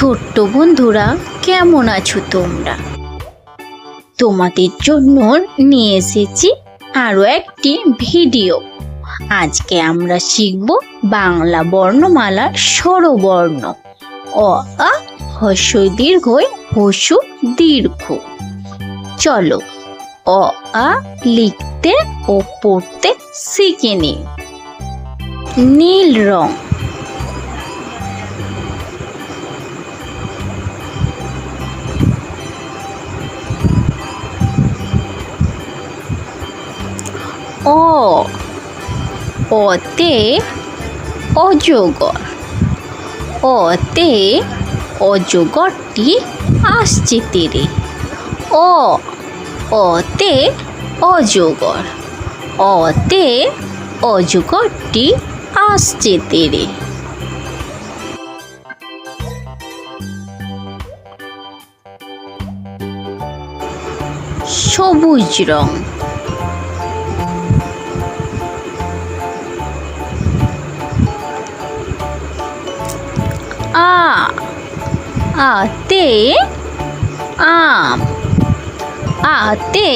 ছোট্ট বন্ধুরা, কেমন আছো তোমরা? তোমাদের জন্য নিয়ে এসেছি আরও একটি ভিডিও। আজকে আমরা শিখব বাংলা বর্ণমালার স্বরবর্ণ। অ, আ হস্যই দীর্ঘই হসু দীর্ঘ। চলো, অ, আ, লিখতে ও পড়তে শিখে নিই। নীল রং। অ অতে অজগর অতে অজগরটি আসছে তীরে। অ অতে অজগর অতে অজগরটি আসছে তীরে। সবুজ রং। আ আতে আম। আতে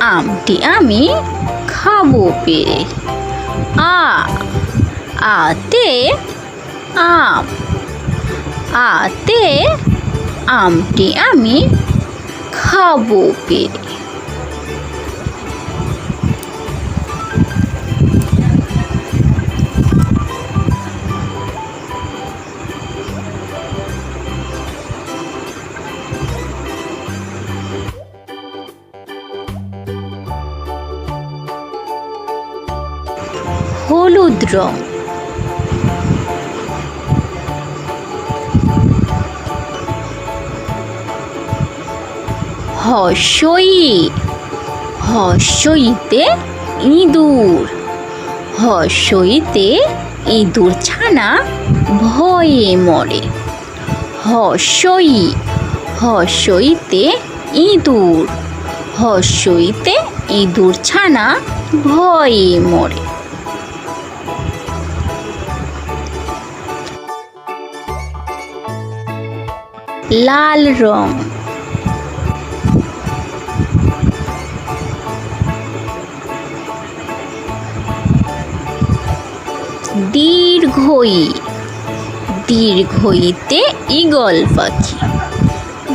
আমটি আমি খাব পেরে। আ আতে আম। আতে আমটি আমি খাব পেরে। হলুদ রং। হর্ষই। হর্ষইতে ইঁদুর। হর্ষইতে ইঁদুর ছানা ভয়ে মরে। হর্ষই। হর্ষইতে ইঁদুর। হর্ষইতে ইঁদুর ছানা ভয়ে মরে। লাল রং। দীর্ঘই দীর্ঘইতে ঈগল পাখি।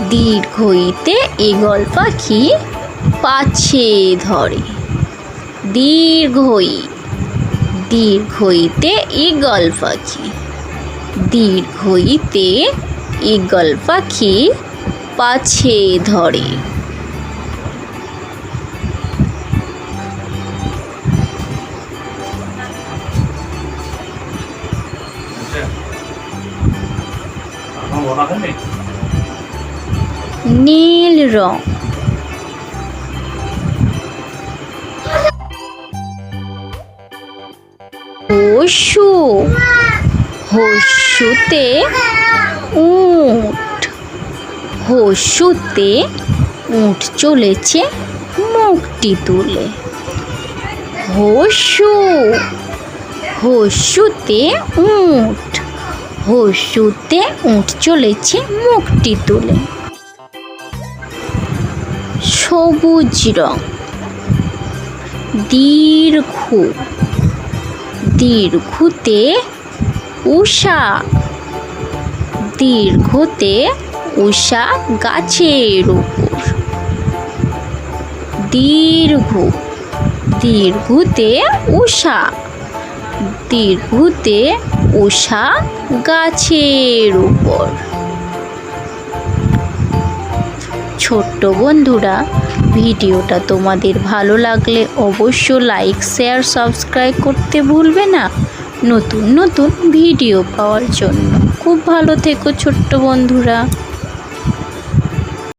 দীর্ঘইতে ঈগল পাখি পাছে ধরে। দীর্ঘই দীর্ঘইতে ঈগল পাখি। দীর্ঘইতে ঈগল পাখি পাছে ধরে। নীল রং। হসু। হসুতে উট। হসুতে উট চলেছে মুখটি তুলে। হসু হসুতে উট। হসুতে উট চলেছে মুখটি তুলে। সবুজ রং। দীর্ঘ। দীর্ঘতে উষা দীর্ঘতে উষা গাছের উপর। দীর্ঘ, দীর্ঘতে উষা দীর্ঘতে উষা গাছের উপর। ছোট্ট বন্ধুরা, ভিডিওটা তোমাদের ভালো লাগলে অবশ্য লাইক শেয়ার সাবস্ক্রাইব করতে ভুলবে না। নতুন নতুন ভিডিও পাওয়ার জন্য। খুব ভালো থেকো ছোট্ট বন্ধুরা।